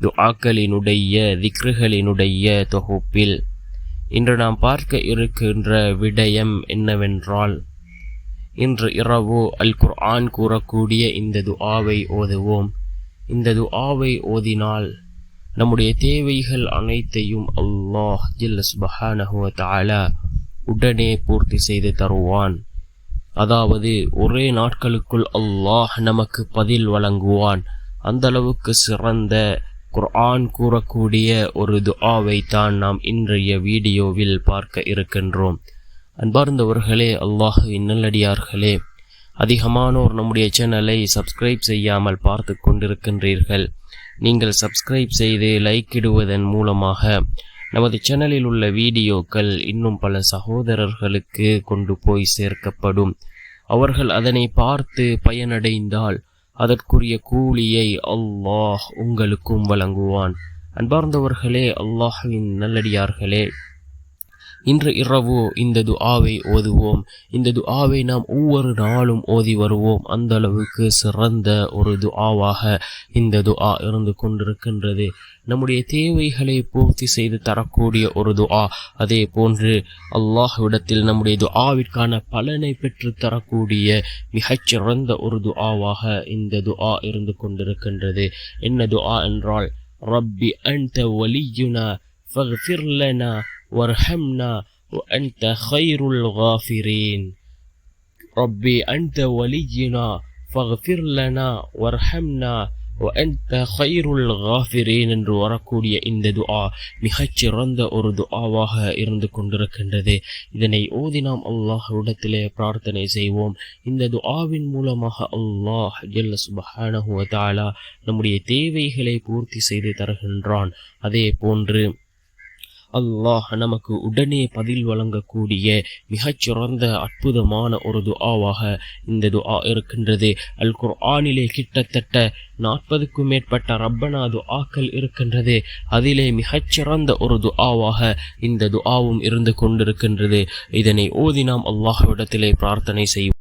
துஆக்களினுடைய திக்ருகளினுடைய தொகுப்பில் இன்று நாம் பார்க்க இருக்கின்ற விடயம் என்னவென்றால் இன்று இரவு அல் குர்ஆன் கூறக்கூடிய இந்த துஆவை ஓதுவோம். இந்த துஆவை ஓதினால் நம்முடைய தேவைகள் அனைத்தையும் அல்லாஹ் ஜில்ல சுபஹானஹு உடனே பூர்த்தி செய்து தருவான். அதாவது ஒரே நாட்களுக்குள் அல்லாஹ் நமக்கு பதில் வழங்குவான். அந்தளவுக்கு சிறந்த குர்ஆன் கூறக்கூடிய ஒரு துஆவை தான் நாம் இன்றைய வீடியோவில் பார்க்க இருக்கின்றோம். அன்பார்ந்தவர்களே அல்லாஹுவின் நல்லடியார்களே அதிகமானோர் நம்முடைய சேனலை சப்ஸ்கிரைப் செய்யாமல் பார்த்து கொண்டிருக்கின்றீர்கள். நீங்கள் சப்ஸ்கிரைப் செய்து லைக் இடுவதன் மூலமாக நமது சேனலில் உள்ள வீடியோக்கள் இன்னும் பல சகோதரர்களுக்கு கொண்டு போய் சேர்க்கப்படும். அவர்கள் அதனை பார்த்து பயனடைந்தால் அதற்குரிய கூலியை அல்லாஹ் உங்களுக்கும் வழங்குவான். அன்பார்ந்தவர்களே அல்லாஹுவின் நல்லடியார்களே இன்று இரவு இந்த துஆவை ஓதுவோம். இந்த துஆவை நாம் ஒவ்வொரு நாளும் ஓதி வருவோம். அந்த அளவுக்கு சிறந்த ஒரு துஆவாக இந்த துஆ இருந்து கொண்டிருக்கின்றது. நம்முடைய தேவைகளை பூர்த்தி செய்து தரக்கூடிய ஒரு துஆ. அதே போன்று அல்லாஹ்விடத்தில் நம்முடைய துஆவிற்கான பலனை பெற்று தரக்கூடிய மிகச்சிறந்த ஒரு துஆவாக இந்த துஆ இருந்து கொண்டிருக்கின்றது. என்ன துஆ என்றால் ரப்பி அன்த வலியுனா ஃபக்ஃபிர் லனா وارحمنا وأنت خير الغافرين ربي أنت ولينا فاغفر لنا وارحمنا وأنت خير الغافرين என்று வரக்கூடிய இந்த துஆ மிகச்சிறந்த ஒரு துஆவாக இருந்து கொண்டிருக்கின்றது இதனை ஓதி நாம் அல்லாஹ்விடத்திலே பிரார்த்தனை செய்வோம் இந்த துஆவின் மூலமாக அல்லாஹ் ஜல்ல சுபஹானஹு வ தஆலா நம்முடைய தேவைகளை பூர்த்தி செய்து தருகின்றான் அதே போன்று அல்லாஹ் நமக்கு உடனே பதில் வழங்கக்கூடிய மிகச்சிறந்த அற்புதமான ஒரு துஆவாக இந்த துஆ இருக்கின்றது. அல் குர்ஆனிலே கிட்டத்தட்ட நாற்பதுக்கும் மேற்பட்ட ரப்பனா துஆக்கள் இருக்கின்றது. அதிலே மிகச்சிறந்த ஒரு துஆவாக இந்த துஆவும் இருந்து கொண்டிருக்கின்றது. இதனை ஓதி நாம் அல்லாஹ்விடத்திலே பிரார்த்தனை செய்வோம்.